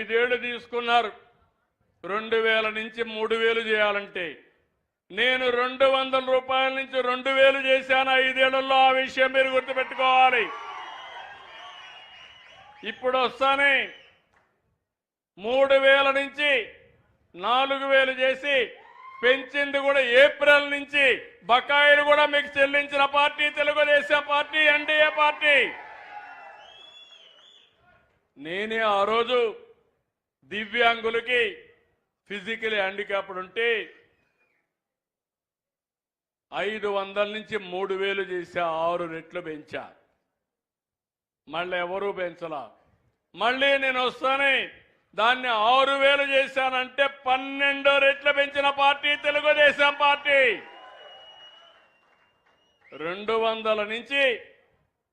ఐదేళ్ళు తీసుకున్నారు. రెండు వేల నుంచి మూడు వేలు చేయాలంటే. నేను రెండు వందల రూపాయల నుంచి రెండు వేలు చేశాను ఐదేళ్ళలో. ఆ విషయం మీరు గుర్తుపెట్టుకోవాలి. ఇప్పుడు వస్తానే. మూడు వేల నుంచి నాలుగు వేలు చేసి పెంచింది కూడా ఏప్రిల్ నుంచి. బకాయిలు కూడా మీకు చెల్లించిన party Telugu Desam party NDA party. నేనే ఆ రోజు దివ్యాంగులకి ఫిజికల్ హ్యాండిక్యాప్డ్ ఉంటే ఐదు వందల నుంచి మూడు వేలు చేసే ఆరు రెట్లు పెంచా. మళ్ళీ ఎవరూ పెంచలా. మళ్ళీ నేను వస్తానే దాన్ని ఆరు వేలు చేశానంటే పన్నెండు రెట్లు పెంచిన పార్టీ తెలుగుదేశం పార్టీ. రెండు వందల నుంచి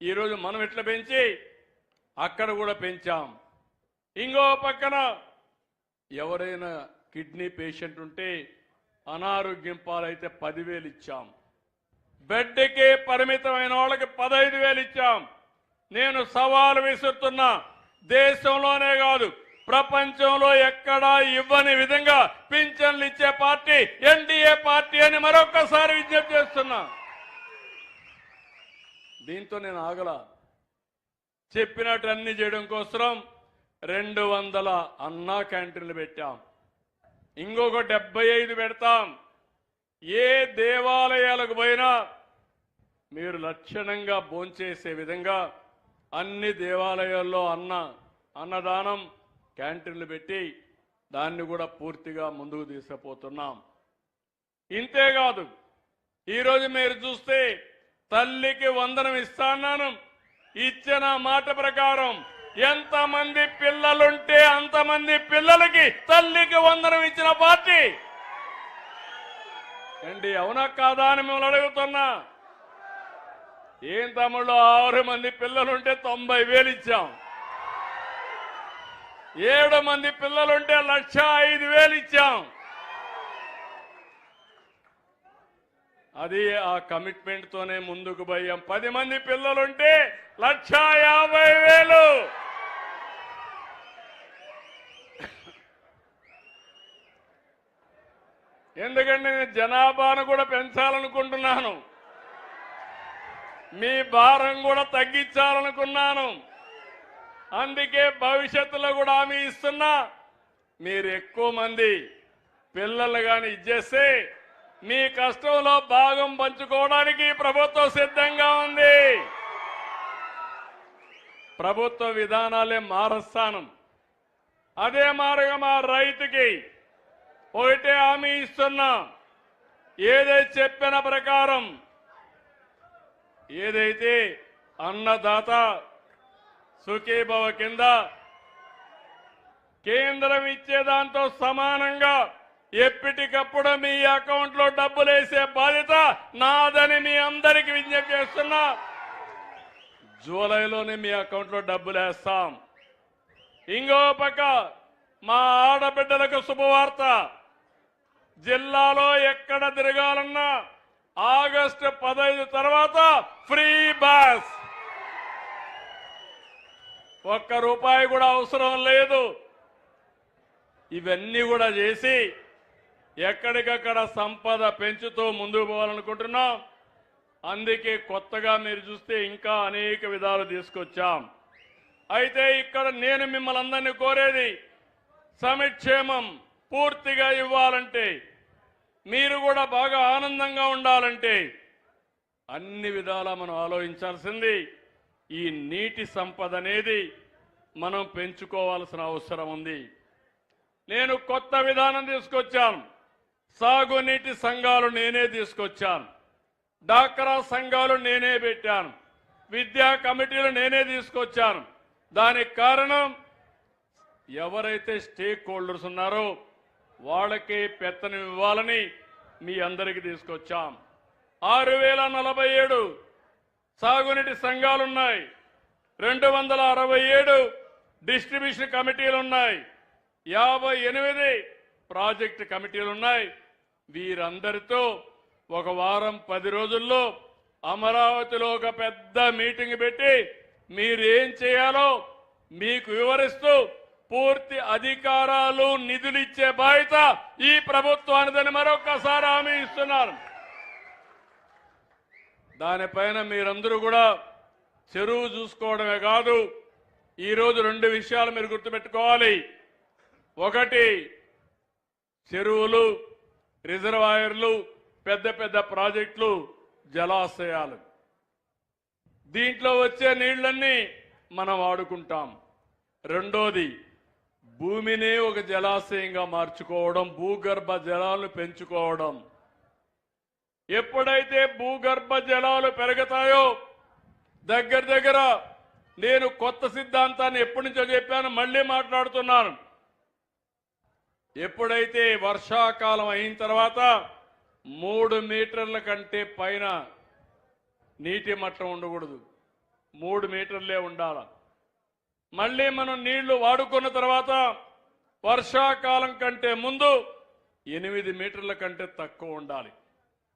ఈరోజు మనం ఎట్లా పెంచి అక్కడ కూడా పెంచాం. ఇంకో పక్కన ఎవరైనా కిడ్నీ పేషెంట్ ఉంటే అనారోగ్యం పాలైతే పదివేలు ఇచ్చాం. బెడ్కి పరిమితమైన వాళ్ళకి పదహైదు వేలు ఇచ్చాం. నేను సవాలు విసురుతున్నా దేశంలోనే కాదు ప్రపంచంలో ఎక్కడా ఇవ్వని విధంగా పింఛన్లు ఇచ్చే పార్టీ ఎన్డీఏ పార్టీ అని మరొకసారి విజ్ఞప్తి చేస్తున్నా. దీంతో నేను ఆగల. చెప్పినట్టు అన్ని చేయడం కోసం రెండు వందల అన్నా క్యాంటీన్లు పెట్టాం. ఇంకొక డెబ్బై ఐదు పెడతాం. ఏ దేవాలయాలకు పోయినా మీరు లక్షణంగా భోంచేసే విధంగా అన్ని దేవాలయాల్లో అన్న అన్నదానం క్యాంటీన్లు పెట్టి దాన్ని కూడా పూర్తిగా ముందుకు తీసుకుపోతున్నాం. ఇంతేకాదు ఈరోజు మీరు చూస్తే తల్లికి వందనం ఇస్తాన్నాను ఇచ్చిన మాట ప్రకారం ఎంతమంది పిల్లలుంటే అంతమంది పిల్లలకి తల్లికి వందనం ఇచ్చిన పార్టీ. ఏంటి అవునా కాదా అని మిమ్మల్ని అడుగుతున్నా. ఏం తమ్ముళ్ళు ఆరు మంది పిల్లలుంటే తొంభై వేలు ఇచ్చాం. ఏడు మంది పిల్లలుంటే లక్ష ఐదు వేలు ఇచ్చాం. అది ఆ కమిట్మెంట్తోనే ముందుకు పోయాం. పది మంది పిల్లలుంటే లక్ష యాభై వేలు. ఎందుకంటే నేను జనాభాను కూడా పెంచాలనుకుంటున్నాను. మీ భారం కూడా తగ్గించాలనుకున్నాను. అందుకే భవిష్యత్తులో కూడా హామీ ఇస్తున్నా. మీరు ఎక్కువ మంది పిల్లలు కానీ ఇచ్చేస్తే మీ కష్టంలో భాగం పంచుకోవడానికి ప్రభుత్వం సిద్ధంగా ఉంది. ప్రభుత్వ విధానాలే మారస్థానం. అదే మారుగా మా రైతుకి ఒకటే హామీ ఇస్తున్నా. ఏదైతే చెప్పిన ప్రకారం ఏదైతే అన్నదాత సుఖీభవ కింద కేంద్రం ఇచ్చే దాంతో సమానంగా ఎప్పటికప్పుడు మీ అకౌంట్లో డబ్బులు వేసే బాధ్యత నాదని మీ అందరికి విజ్ఞప్తి చేస్తున్నా. జూలైలోనే మీ అకౌంట్లో డబ్బులు వేస్తాం ఇంకో పక్క మా ఆడబిడ్డలకు శుభవార్త. జిల్లాలో ఎక్కడ తిరగాలన్నా ఆగస్టు పదహైదు తర్వాత ఫ్రీ బస్. ఒక్క రూపాయి కూడా అవసరం లేదు. ఇవన్నీ కూడా చేసి ఎక్కడికక్కడ సంపద పెంచుతూ ముందుకు పోవాలనుకుంటున్నాం. అందుకే కొత్తగా మీరు చూస్తే ఇంకా అనేక విధాలు తీసుకొచ్చాం. అయితే ఇక్కడ నేను మిమ్మల్ని అందరినీ కోరేది సమిక్షేమం. పూర్తిగా ఇవ్వాలంటే మీరు కూడా బాగా ఆనందంగా ఉండాలంటే అన్ని విధాలా మనం ఆలోచించాల్సింది ఈ నీటి సంపద అనేది మనం పెంచుకోవాల్సిన అవసరం ఉంది. నేను కొత్త విధానం తీసుకొచ్చాను. సాగునీటి సంఘాలు నేనే తీసుకొచ్చాను. డాక్రా సంఘాలు నేనే పెట్టాను. విద్యా కమిటీలు నేనే తీసుకొచ్చాను. దానికి కారణం ఎవరైతే స్టేక్ హోల్డర్స్ ఉన్నారో వాళ్ళకి పెత్తనం ఇవ్వాలని మీ అందరికీ తీసుకొచ్చాం. ఆరు వేల నలభై ఏడు సాగునీటి సంఘాలున్నాయి. రెండు వందల అరవై ఏడు డిస్ట్రిబ్యూషన్ కమిటీలు ఉన్నాయి యాభై ఎనిమిది ప్రాజెక్ట్ కమిటీలు ఉన్నాయి వీరందరితో ఒక వారం పది రోజుల్లో అమరావతిలో ఒక పెద్ద మీటింగ్ పెట్టి మీరు ఏం చేయాలో మీకు వివరిస్తూ పూర్తి అధికారాలు నిధులు ఇచ్చే బాధ్యత ఈ ప్రభుత్వానిదని మరొకసారి హామీ ఇస్తున్నారు దానిపైన మీరందరూ కూడా చెరువు చూసుకోవడమే కాదు ఈరోజు రెండు విషయాలు మీరు గుర్తుపెట్టుకోవాలి. ఒకటి చెరువులు రిజర్వాయర్లు పెద్ద పెద్ద ప్రాజెక్టులు జలాశయాలు. దీంట్లో వచ్చే నీళ్ళన్నీ మనం వాడుకుంటాం. రెండోది భూమిని ఒక జలాశయంగా మార్చుకోవడం భూగర్భ జలాలను పెంచుకోవడం. ఎప్పుడైతే భూగర్భ జలాలు పెరుగుతాయో దగ్గర దగ్గర నేను కొత్త సిద్ధాంతాన్ని ఎప్పటి నుంచో చెప్పాను మళ్ళీ మాట్లాడుతున్నాను. ఎప్పుడైతే వర్షాకాలం అయిన తర్వాత మూడు మీటర్ల కంటే పైన నీటి మట్టం ఉండకూడదు. మూడు మీటర్లే ఉండాల. మళ్ళీ మనం నీళ్ళు వాడుకున్న తర్వాత వర్షాకాలం కంటే ముందు ఎనిమిది మీటర్ల కంటే తక్కువ ఉండాలి.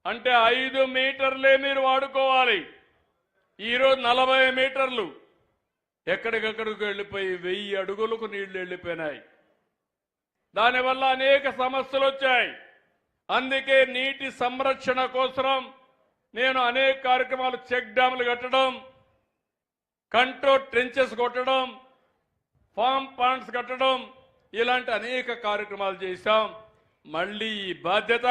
అంటే ఐదు మీటర్లే మీరు వాడుకోవాలి. ఈరోజు నలభై మీటర్లు. ఎక్కడికక్కడికి వెళ్ళిపోయి వెయ్యి అడుగులకు నీళ్ళు వెళ్ళిపోయినాయి. దానివల్ల అనేక సమస్యలు వచ్చాయి. అందుకే నీటి సంరక్షణ కోసం నేను అనేక కార్యక్రమాలు చెక్ డ్యాములు కట్టడం కంట్రోల్ ట్రెంచెస్ కొట్టడం ఫామ్ పాండ్స్ కట్టడం ఇలాంటి అనేక కార్యక్రమాలు చేశాం. మళ్ళీ ఈ బాధ్యత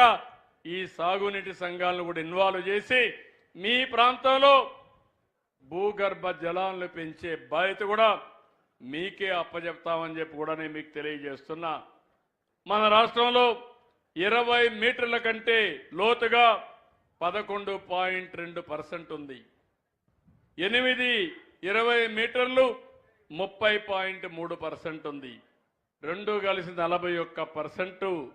ఈ సాగునీటి సంఘాలను కూడా ఇన్వాల్వ్ చేసి మీ ప్రాంతంలో భూగర్భ జలాలను పెంచే బాధ్యత కూడా మీకే అప్పచెప్తామని చెప్పి కూడా నేను మీకు తెలియజేస్తున్నా. మన రాష్ట్రంలో ఇరవై మీటర్ల కంటే లోతుగా పదకొండు పాయింట్ రెండు పర్సెంట్ ఉంది. ఎనిమిది ఇరవై మీటర్లు ముప్పై పాయింట్ మూడు పర్సెంట్ ఉంది. రెండు కలిసి నలభై ఒక్క పర్సెంటు.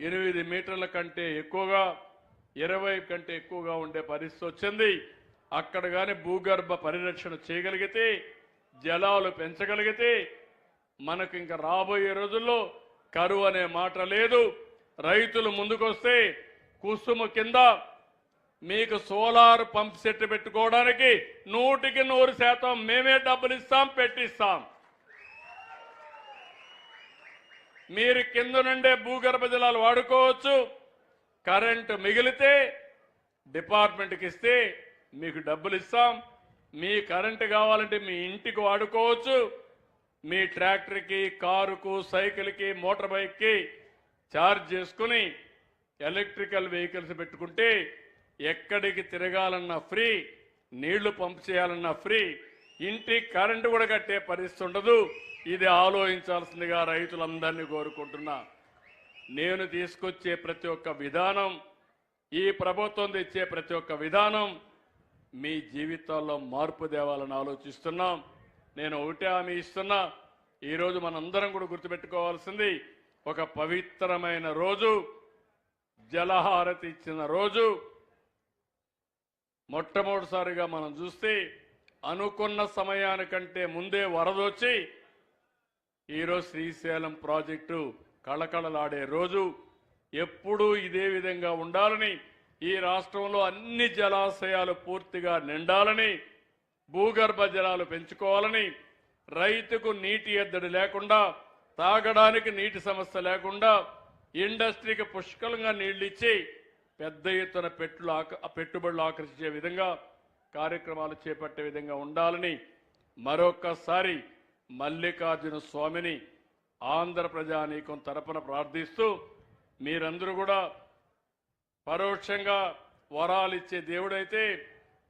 ఎనిమిది మీటర్ల కంటే ఎక్కువగా ఇరవై కంటే ఎక్కువగా ఉండే పరిస్థితి వచ్చింది. అక్కడ కానీ భూగర్భ పరిరక్షణ చేయగలిగితే జలాలు పెంచగలిగితే మనకు ఇంకా రాబోయే రోజుల్లో కరువు అనే మాట లేదు. రైతులు ముందుకొస్తే కుసుము కింద మీకు సోలార్ పంప్ సెట్ పెట్టుకోవడానికి నూటికి నూరు శాతం మేమే డబ్బులు ఇస్తాం పెట్టిస్తాం. మీరు కింద నుండే భూగర్భ జలాలు వాడుకోవచ్చు. కరెంటు మిగిలితే డిపార్ట్మెంట్కి ఇస్తే మీకు డబ్బులు ఇస్తాం. మీ కరెంటు కావాలంటే మీ ఇంటికి వాడుకోవచ్చు. మీ ట్రాక్టర్కి కారుకు సైకిల్కి మోటార్ బైక్కి ఛార్జ్ చేసుకుని ఎలక్ట్రికల్ వెహికల్స్ పెట్టుకుంటే ఎక్కడికి తిరగాలన్నా ఫ్రీ నీళ్ళు పంప్ చేయాలన్నా ఫ్రీ ఇంటి కరెంటు కూడా కట్టే పరిస్థితి ఉండదు. ఇది ఆలోచించాల్సిందిగా రైతులందరినీ కోరుకుంటున్నా. నేను తీసుకొచ్చే ప్రతి ఒక్క విధానం ఈ ప్రభుత్వం తెచ్చే ప్రతి ఒక్క విధానం మీ జీవితాల్లో మార్పు తేవాలని ఆలోచిస్తున్నాం. నేను ఒకటే హామీ ఇస్తున్నా. ఈరోజు మనందరం కూడా గుర్తుపెట్టుకోవాల్సింది ఒక పవిత్రమైన రోజు జలహారతి ఇచ్చిన రోజు మొట్టమొదటిసారిగా మనం చూస్తే అనుకున్న సమయానికంటే ముందే వరదొచ్చి ఈరోజు శ్రీశైలం ప్రాజెక్టు కళకళలాడే రోజు ఎప్పుడూ ఇదే విధంగా ఉండాలని ఈ రాష్ట్రంలో అన్ని జలాశయాలు పూర్తిగా నిండాలని భూగర్భ జలాలు పెంచుకోవాలని రైతుకు నీటి ఎద్దడి లేకుండా తాగడానికి నీటి సమస్య లేకుండా ఇండస్ట్రీకి పుష్కలంగా నీళ్ళు ఇచ్చి పెద్ద ఎత్తున పెట్టులు ఆక పెట్టుబడులు ఆకర్షించే విధంగా కార్యక్రమాలు చేపట్టే విధంగా ఉండాలని మరొక్కసారి మల్లికార్జున స్వామిని ఆంధ్ర ప్రజానీకం తరపున ప్రార్థిస్తూ మీరందరూ కూడా పరోక్షంగా వరాలు ఇచ్చే దేవుడైతే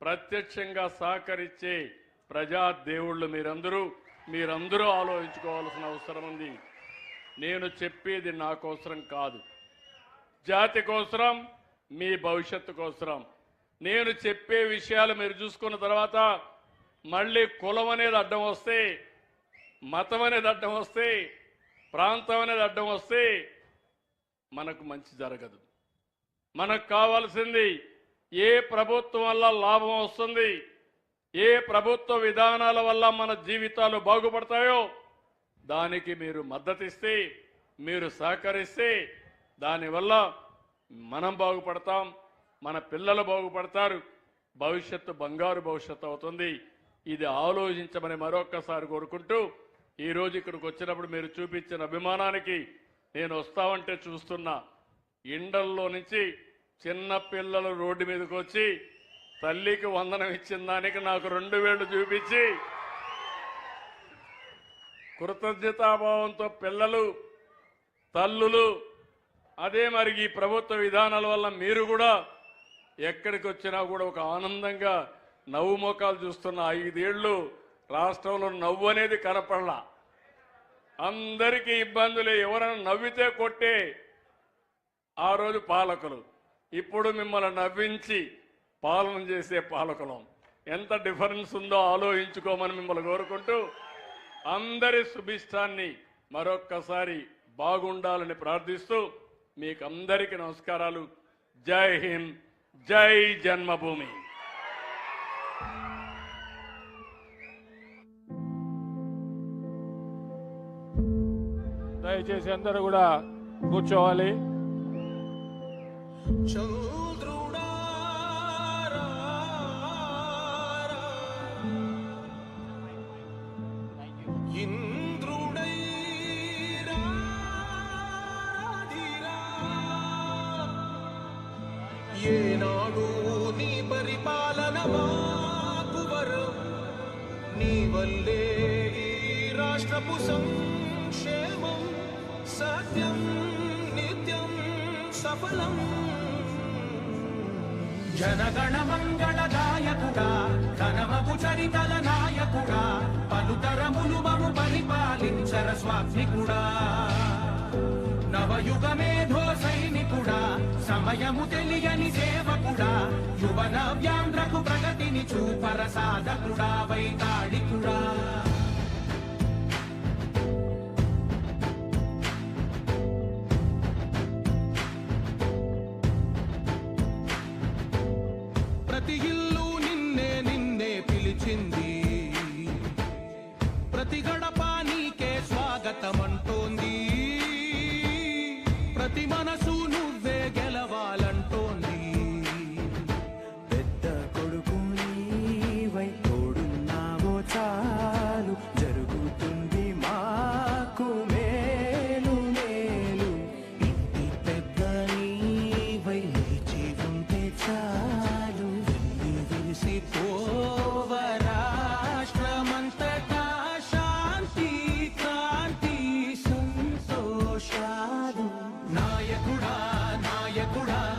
ప్రత్యక్షంగా సహకరించే ప్రజా దేవుళ్ళు మీరందరూ మీరందరూ ఆలోచించుకోవాల్సిన అవసరం ఉంది. నేను చెప్పేది నా కోసరం కాదు. జాతి కోసరం మీ భవిష్యత్తు కోసరం. నేను చెప్పే విషయాలు మీరు చూసుకున్న తర్వాత మళ్ళీ కులం అనేది అడ్డం వస్తే మతం అనేది అడ్డం వస్తే ప్రాంతం అనేది అడ్డం వస్తే మనకు మంచి జరగదు. మనకు కావాల్సింది ఏ ప్రభుత్వం వల్ల లాభం వస్తుంది ఏ ప్రభుత్వ విధానాల వల్ల మన జీవితాలు బాగుపడతాయో దానికి మీరు మద్దతిస్తే మీరు సహకరిస్తే దానివల్ల మనం బాగుపడతాం మన పిల్లలు బాగుపడతారు భవిష్యత్తు బంగారు భవిష్యత్తు అవుతుంది. ఇది ఆలోచించమని మరొక్కసారి కోరుకుంటూ ఈరోజు ఇక్కడికి వచ్చినప్పుడు మీరు చూపించిన అభిమానానికి నేను వస్తామంటే చూస్తున్నా. ఇండల్లో నుంచి చిన్న పిల్లలు రోడ్డు మీదకి వచ్చి తల్లికి వందనం ఇచ్చిన దానికి నాకు రెండు వేలు చూపించి కృతజ్ఞతాభావంతో పిల్లలు తల్లులు అదే మరి ఈ ప్రభుత్వ విధానాల వల్ల మీరు కూడా ఎక్కడికి వచ్చినా కూడా ఒక ఆనందంగా నవ్వు మోకాలు చూస్తున్న ఐదేళ్ళు రాష్ట్రంలో నవ్వు అనేది కనపడలా. అందరికీ ఇబ్బందులు. ఎవరైనా నవ్వితే కొట్టే ఆ రోజు పాలకులు. ఇప్పుడు మిమ్మల్ని నవ్వించి పాలన చేసే పాలకులం. ఎంత డిఫరెన్స్ ఉందో ఆలోచించుకోమని మిమ్మల్ని కోరుకుంటూ అందరి సుభిష్టాన్ని మరొక్కసారి బాగుండాలని ప్రార్థిస్తూ మీకు అందరికీ నమస్కారాలు. జై హింద్ జై జన్మభూమి. దయచేసి అందరూ కూడా కూర్చోవాలి. వల్లే ఈ రాష్ట్రపు సంక్షేమం సత్యం నిత్యం సఫలం. జనగణ మంగళదాయకుడా ఘనమగు చరితల నాయకుడా పలుతరములు మము పరిపాలించర స్వాత్మికుడా. నవయుగ మేధో సైనికుడా సమయము తెలియని సేవకుడా యువన వ్యాంధ్రకు ప్రగతిని చూపర సాధకుడా వైతాళికుడా. నాయకుడా నాయకుడా.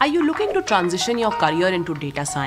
Are you looking to transition your career into data science?